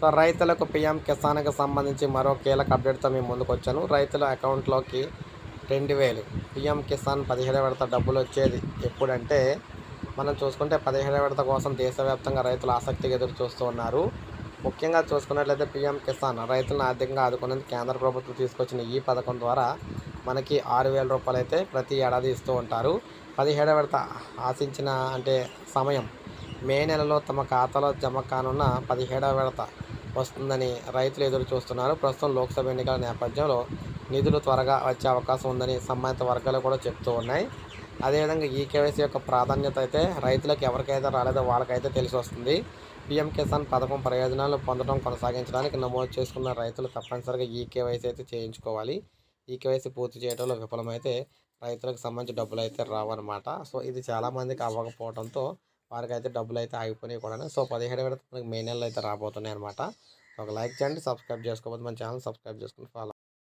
So రైతులకు PM కిసాన్కి సంబంధించి మరో కీలక అప్డేట్తో మేము ముందుకు వచ్చాను రైతుల అకౌంట్లోకి రెండు వేలు. పిఎం కిసాన్ పదిహేడు విడత డబ్బులు వచ్చేది ఎప్పుడంటే మనం చూసుకుంటే పదిహేడు విడత కోసం దేశవ్యాప్తంగా రైతులు ఆసక్తిగా ఎదురు చూస్తూ ఉన్నారు. ముఖ్యంగా చూసుకున్నట్లయితే పిఎం కిసాన్ రైతులను ఆర్థికంగా ఆదుకునేందుకు కేంద్ర ప్రభుత్వం తీసుకొచ్చిన ఈ పథకం ద్వారా మనకి ఆరు వేల రూపాయలు అయితే ప్రతి ఏడాది ఇస్తూ ఉంటారు. పదిహేడవ విడత ఆశించిన అంటే సమయం మే నెలలో తమ ఖాతాలో జమ కానున్న పదిహేడవ విడత వస్తుందని రైతులు ఎదురు చూస్తున్నారు. ప్రస్తుతం లోక్సభ ఎన్నికల నేపథ్యంలో నిధులు త్వరగా వచ్చే అవకాశం ఉందని సంబంధిత వర్గాలు కూడా చెప్తూ ఉన్నాయి. అదేవిధంగా ఈ కేవైసీ యొక్క ప్రాధాన్యత అయితే రైతులకు ఎవరికైతే రాలేదో వాళ్ళకైతే తెలిసి వస్తుంది. పీఎం కిసాన్ పథకం ప్రయోజనాలు పొందడం కొనసాగించడానికి నమోదు చేసుకున్న రైతులు తప్పనిసరిగా ఈ కేవైసీ అయితే చేయించుకోవాలి. ఈ కేవైసీ పూర్తి చేయడంలో విఫలమైతే రైతులకు సంబంధించి డబ్బులు అయితే రావన్నమాట. సో ఇది చాలామందికి అవ్వకపోవడంతో వారికి అయితే డబ్బులు అయితే ఆగిపోయినాయి కూడా సో పదిహేడు విడత మనకి మే నెలలో అయితే రాబోతున్నాయి అనమాట ఒక లైక్ చేయండి సబ్స్క్రైబ్ చేసుకోకపోతే మన ఛానల్ సబ్స్క్రైబ్ చేసుకుని ఫాలో